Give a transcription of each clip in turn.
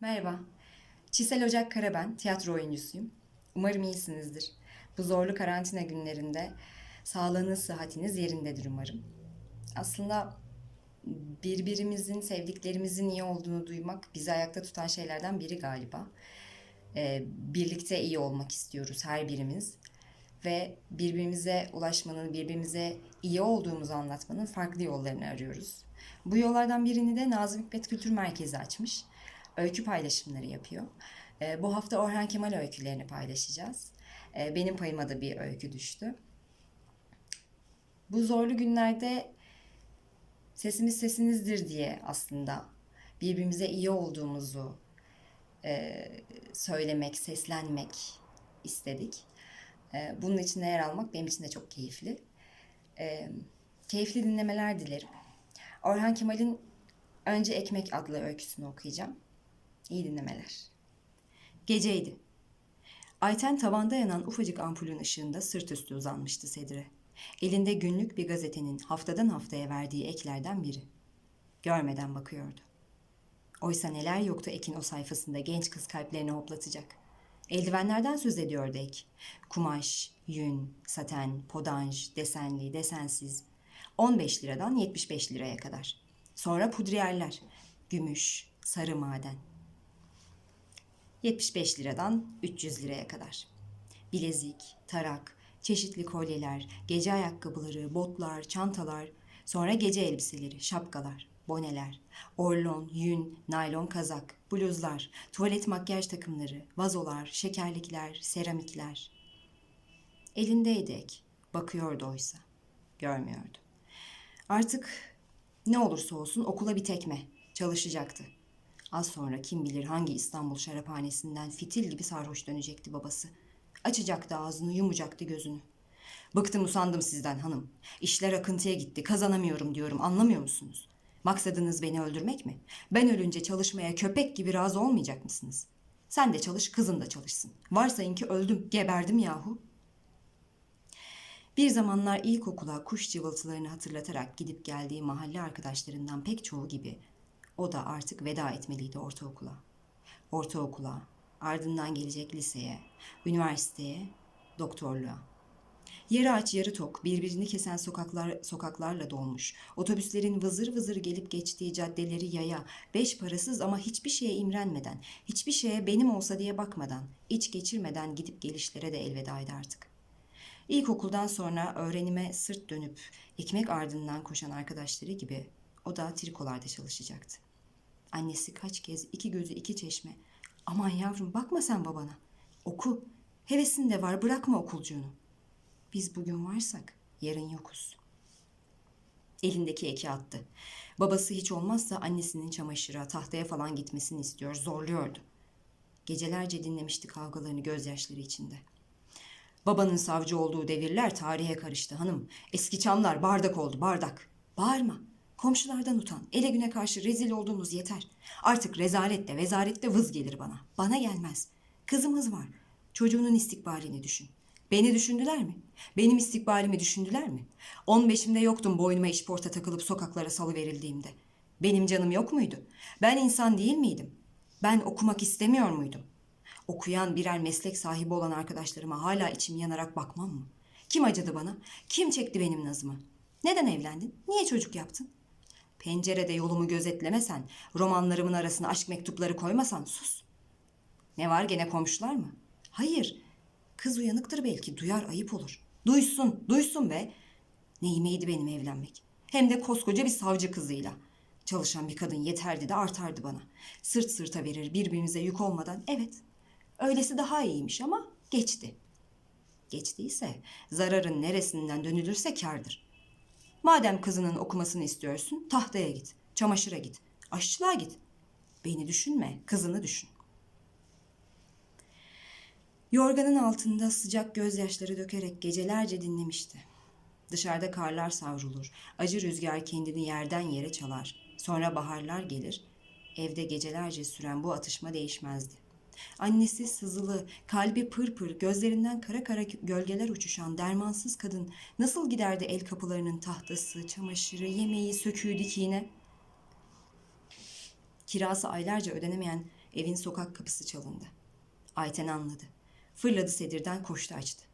Merhaba. Çisel Ocak Kara ben, tiyatro oyuncusuyum. Umarım iyisinizdir. Bu zorlu karantina günlerinde sağlığınız, sıhhatiniz yerindedir umarım. Aslında birbirimizin, sevdiklerimizin iyi olduğunu duymak bizi ayakta tutan şeylerden biri galiba. Ee, birlikte iyi olmak istiyoruz her birimiz. Ve birbirimize ulaşmanın, birbirimize iyi olduğumuzu anlatmanın farklı yollarını arıyoruz. Bu yollardan birini de Nazım Hikmet Kültür Merkezi açmış. Öykü paylaşımları yapıyor. Ee, bu hafta Orhan Kemal öykülerini paylaşacağız. Ee, benim payıma da bir öykü düştü. Bu zorlu günlerde sesimiz sesinizdir diye aslında birbirimize iyi olduğumuzu e, söylemek, seslenmek istedik. E, bunun içinde yer almak benim için de çok keyifli. E, keyifli dinlemeler dilerim. Orhan Kemal'in Önce Ekmek adlı öyküsünü okuyacağım. İyi dinlemeler. Geceydi. Ayten tavanda yanan ufacık ampulün ışığında sırt üstü uzanmıştı Sedire. Elinde günlük bir gazetenin haftadan haftaya verdiği eklerden biri. Görmeden bakıyordu. Oysa neler yoktu Ekin o sayfasında genç kız kalplerini hoplatacak. Eldivenlerden söz ediyordu Ek. Kumaş, yün, saten, podanj, desenli, desensiz. 15 liradan 75 liraya kadar. Sonra pudriyeller, gümüş, sarı maden. 75 liradan 300 liraya kadar. Bilezik, tarak, çeşitli kolyeler, gece ayakkabıları, botlar, çantalar, sonra gece elbiseleri, şapkalar, boneler, orlon, yün, naylon kazak, bluzlar, tuvalet makyaj takımları, vazolar, şekerlikler, seramikler. Elindeydi ek, bakıyordu oysa, görmüyordu. Artık ne olursa olsun okula bir tekme, çalışacaktı. Az sonra kim bilir hangi İstanbul şaraphanesinden fitil gibi sarhoş dönecekti babası. Açacaktı ağzını, yumacaktı gözünü. Bıktım usandım sizden hanım. İşler akıntıya gitti, kazanamıyorum diyorum, anlamıyor musunuz? Maksadınız beni öldürmek mi? Ben ölünce çalışmaya köpek gibi razı olmayacak mısınız? Sen de çalış, kızın da çalışsın. Varsayın ki öldüm, geberdim yahu. Bir zamanlar ilkokula kuş cıvıltılarını hatırlatarak gidip geldiği mahalle arkadaşlarından pek çoğu gibi o da artık veda etmeliydi ortaokula. Ortaokula, ardından gelecek liseye, üniversiteye, doktorluğa. Yarı aç yarı tok, birbirini kesen sokaklar sokaklarla dolmuş. Otobüslerin vızır vızır gelip geçtiği caddeleri yaya, beş parasız ama hiçbir şeye imrenmeden, hiçbir şeye benim olsa diye bakmadan, iç geçirmeden gidip gelişlere de elvedaydı artık. İlkokuldan sonra öğrenime sırt dönüp ekmek ardından koşan arkadaşları gibi o da trikolarda çalışacaktı. Annesi kaç kez iki gözü iki çeşme. Aman yavrum bakma sen babana. Oku. Hevesin de var bırakma okulcuğunu. Biz bugün varsak yarın yokuz. Elindeki eki attı. Babası hiç olmazsa annesinin çamaşıra, tahtaya falan gitmesini istiyor, zorluyordu. Gecelerce dinlemişti kavgalarını gözyaşları içinde. Babanın savcı olduğu devirler tarihe karıştı hanım. Eski çamlar bardak oldu bardak. Bağırma. Komşulardan utan. Ele güne karşı rezil olduğumuz yeter. Artık rezaletle vezarette vız gelir bana. Bana gelmez. Kızımız var. Çocuğunun istikbalini düşün. Beni düşündüler mi? Benim istikbalimi düşündüler mi? 15'imde yoktum boynuma işporta takılıp sokaklara salı verildiğimde. Benim canım yok muydu? Ben insan değil miydim? Ben okumak istemiyor muydum? Okuyan birer meslek sahibi olan arkadaşlarıma hala içim yanarak bakmam mı? Kim acıdı bana? Kim çekti benim nazımı? Neden evlendin? Niye çocuk yaptın? Pencerede yolumu gözetlemesen, romanlarımın arasına aşk mektupları koymasan sus. Ne var gene komşular mı? Hayır. Kız uyanıktır belki, duyar ayıp olur. Duysun, duysun be. Neyimeydi benim evlenmek. Hem de koskoca bir savcı kızıyla. Çalışan bir kadın yeterdi de artardı bana. Sırt sırta verir birbirimize yük olmadan. Evet, öylesi daha iyiymiş ama geçti. Geçtiyse zararın neresinden dönülürse kârdır. Madem kızının okumasını istiyorsun, tahtaya git, çamaşıra git, aşçılığa git. Beni düşünme, kızını düşün. Yorganın altında sıcak gözyaşları dökerek gecelerce dinlemişti. Dışarıda karlar savrulur, acı rüzgar kendini yerden yere çalar. Sonra baharlar gelir, evde gecelerce süren bu atışma değişmezdi. Annesi sızılı, kalbi pırpır, gözlerinden kara kara gölgeler uçuşan dermansız kadın nasıl giderdi el kapılarının tahtası, çamaşırı, yemeği, söküğü, dikiğine? Kirası aylarca ödenemeyen Evin sokak kapısı çalındı. Ayten anladı. Fırladı sedirden koştu açtı.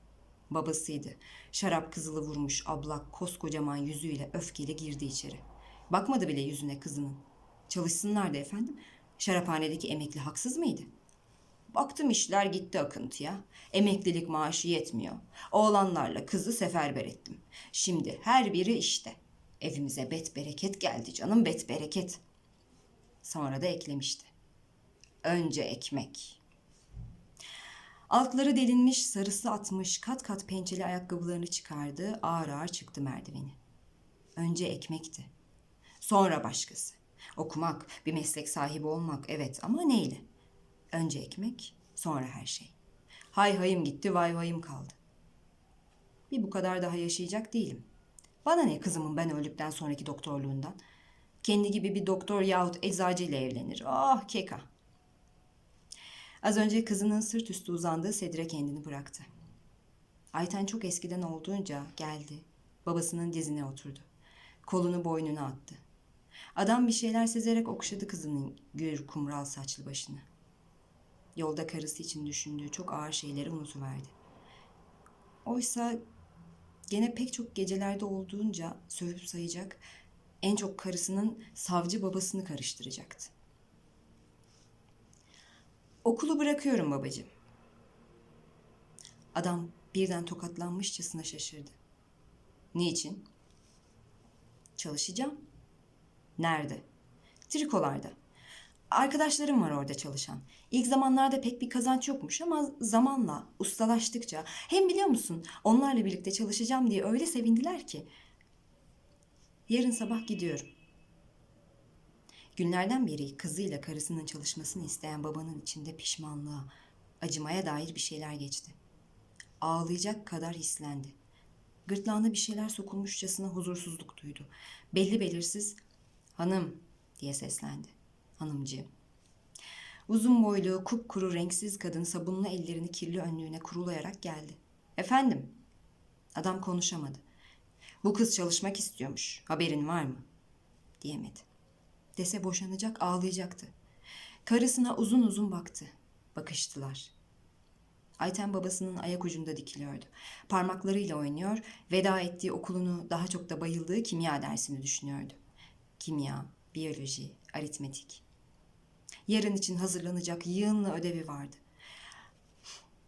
Babasıydı. Şarap kızılı vurmuş ablak koskocaman yüzüyle öfkeli girdi içeri. Bakmadı bile yüzüne kızının. Çalışsınlardı efendim. Şaraphanedeki emekli haksız mıydı? Baktım işler gitti akıntıya. Emeklilik maaşı yetmiyor. Oğlanlarla kızı seferber ettim. Şimdi her biri işte. Evimize bet bereket geldi canım bet bereket. Sonra da eklemişti. Önce ekmek. Altları delinmiş, sarısı atmış, kat kat pençeli ayakkabılarını çıkardı, ağır ağır çıktı merdiveni. Önce ekmekti. Sonra başkası. Okumak, bir meslek sahibi olmak evet ama neyle? Önce ekmek, sonra her şey. Hay hayım gitti, vay vayım kaldı. Bir bu kadar daha yaşayacak değilim. Bana ne kızımın ben öldükten sonraki doktorluğundan? Kendi gibi bir doktor yahut eczacı ile evlenir. Ah keka. Az önce kızının sırt üstü uzandığı sedire kendini bıraktı. Ayten çok eskiden olduğunca geldi. Babasının dizine oturdu. Kolunu boynuna attı. Adam bir şeyler sezerek okşadı kızının gür kumral saçlı başını. Yolda karısı için düşündüğü çok ağır şeyleri unutuverdi. Oysa gene pek çok gecelerde olduğunca sövüp sayacak, en çok karısının savcı babasını karıştıracaktı. Okulu bırakıyorum babacığım. Adam birden tokatlanmışçasına şaşırdı. Niçin? Çalışacağım. Nerede? Trikolarda. Arkadaşlarım var orada çalışan. İlk zamanlarda pek bir kazanç yokmuş ama zamanla, ustalaştıkça hem biliyor musun onlarla birlikte çalışacağım diye öyle sevindiler ki. Yarın sabah gidiyorum. Günlerden beri kızıyla karısının çalışmasını isteyen babanın içinde pişmanlığa, acımaya dair bir şeyler geçti. Ağlayacak kadar hislendi. Gırtlağına bir şeyler sokulmuşçasına huzursuzluk duydu. Belli belirsiz hanım diye seslendi. Hanımcığım. Uzun boylu, kupkuru, renksiz kadın sabunlu ellerini kirli önlüğüne kurulayarak geldi. Efendim? Adam konuşamadı. Bu kız çalışmak istiyormuş. Haberin var mı? Diyemedi. Dese boşanacak, ağlayacaktı. Karısına uzun uzun baktı. Bakıştılar. Ayten babasının ayak ucunda dikiliyordu. Parmaklarıyla oynuyor, veda ettiği okulunu daha çok da bayıldığı kimya dersini düşünüyordu. Kimya, biyoloji, aritmetik. Yarın için hazırlanacak yığınla ödevi vardı.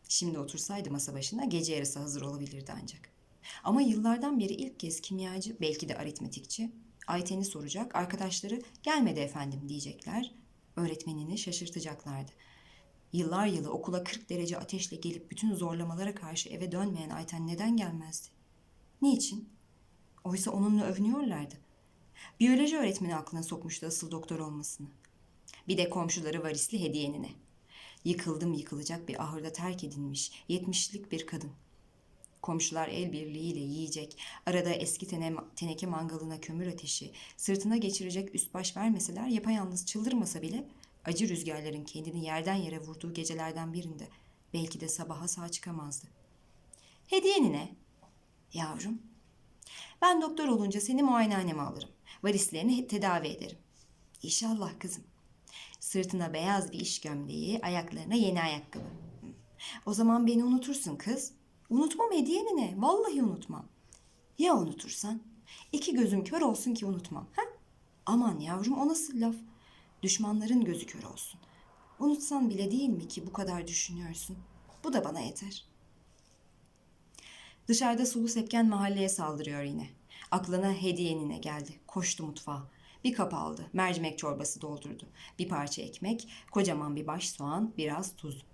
Şimdi otursaydı masa başına gece yarısı hazır olabilirdi ancak. Ama yıllardan beri ilk kez kimyacı, belki de aritmetikçi, Ayten'i soracak, arkadaşları gelmedi efendim diyecekler, öğretmenini şaşırtacaklardı. Yıllar yılı okula 40 derece ateşle gelip bütün zorlamalara karşı eve dönmeyen Ayten neden gelmezdi? Niçin? Oysa onunla övünüyorlardı. Biyoloji öğretmeni aklına sokmuştu asıl doktor olmasını. Bir de komşuları varisli hediyenine. Yıkıldım yıkılacak bir ahırda terk edilmiş, yetmişlik bir kadın. Komşular el birliğiyle yiyecek, arada eski tene, teneke mangalına kömür ateşi, sırtına geçirecek üst baş vermeseler yapayalnız çıldırmasa bile acı rüzgarların kendini yerden yere vurduğu gecelerden birinde belki de sabaha sağ çıkamazdı. Hediyeni ne? Yavrum, ben doktor olunca seni muayenehaneme alırım. Varislerini tedavi ederim. İnşallah kızım. Sırtına beyaz bir iş gömleği, ayaklarına yeni ayakkabı. O zaman beni unutursun kız. Unutmam hediyeni ne? Vallahi unutmam. Ya unutursan? İki gözüm kör olsun ki unutmam. Ha? Aman yavrum o nasıl laf? Düşmanların gözü kör olsun. Unutsan bile değil mi ki bu kadar düşünüyorsun? Bu da bana yeter. Dışarıda sulu sepken mahalleye saldırıyor yine. Aklına hediyenine geldi. Koştu mutfağa. Bir kap aldı. Mercimek çorbası doldurdu. Bir parça ekmek, kocaman bir baş soğan, biraz tuz.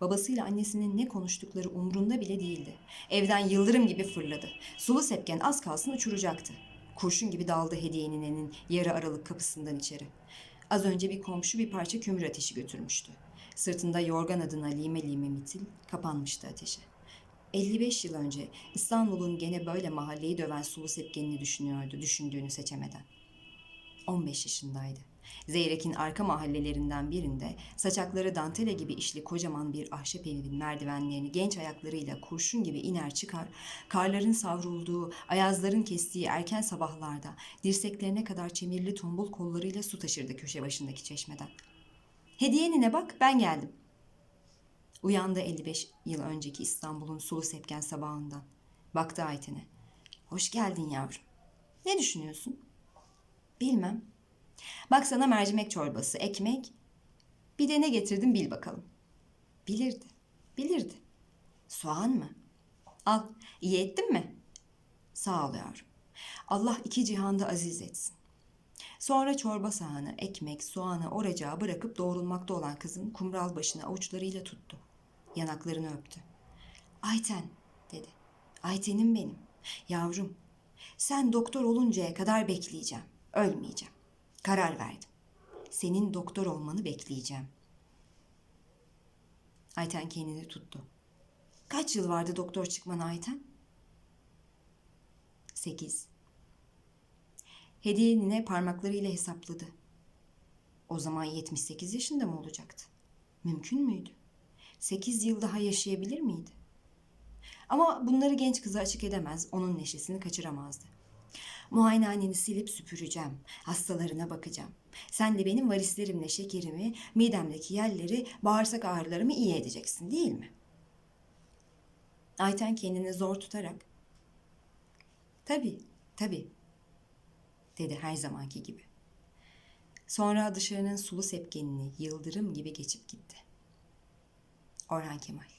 Babasıyla annesinin ne konuştukları umrunda bile değildi. Evden yıldırım gibi fırladı. Sulu sepken az kalsın uçuracaktı. Kurşun gibi daldı hediyeninenin yarı aralık kapısından içeri. Az önce bir komşu bir parça kömür ateşi götürmüştü. Sırtında yorgan adına lime lime mitil kapanmıştı ateşe. 55 yıl önce İstanbul'un gene böyle mahalleyi döven sulu sepkenini düşünüyordu, düşündüğünü seçemeden. 15 yaşındaydı. Zeyrek'in arka mahallelerinden birinde saçakları dantele gibi işli kocaman bir ahşap evin merdivenlerini genç ayaklarıyla kurşun gibi iner çıkar, karların savrulduğu, ayazların kestiği erken sabahlarda dirseklerine kadar çemirli tombul kollarıyla su taşırdı köşe başındaki çeşmeden. Hediye nine bak ben geldim. Uyandı 55 yıl önceki İstanbul'un sulu sepken sabahından. Baktı Ayten'e. Hoş geldin yavrum. Ne düşünüyorsun? Bilmem. Bak sana mercimek çorbası, ekmek. Bir de ne getirdim bil bakalım. Bilirdi. Bilirdi. Soğan mı? Al. İyi ettin mi? Sağ ol yavrum. Allah iki cihanda aziz etsin. Sonra çorba sahanı, ekmek, soğanı oracağa bırakıp doğrulmakta olan kızın kumral başını avuçlarıyla tuttu. Yanaklarını öptü. Ayten dedi. Ayten'im benim. Yavrum sen doktor oluncaya kadar bekleyeceğim. Ölmeyeceğim. Karar verdim. Senin doktor olmanı bekleyeceğim. Ayten kendini tuttu. Kaç yıl vardı doktor çıkmana Ayten? Sekiz. Hediye nine parmaklarıyla hesapladı. O zaman 78 yaşında mı olacaktı? Mümkün müydü? 8 yıl daha yaşayabilir miydi? Ama bunları genç kıza açık edemez, onun neşesini kaçıramazdı. Muayenehaneni silip süpüreceğim, hastalarına bakacağım. Sen de benim varislerimle şekerimi, midemdeki yerleri, bağırsak ağrılarımı iyi edeceksin değil mi? Ayten kendini zor tutarak, tabii, tabii dedi her zamanki gibi. Sonra dışarının sulu sepkenini yıldırım gibi geçip gitti. Orhan Kemal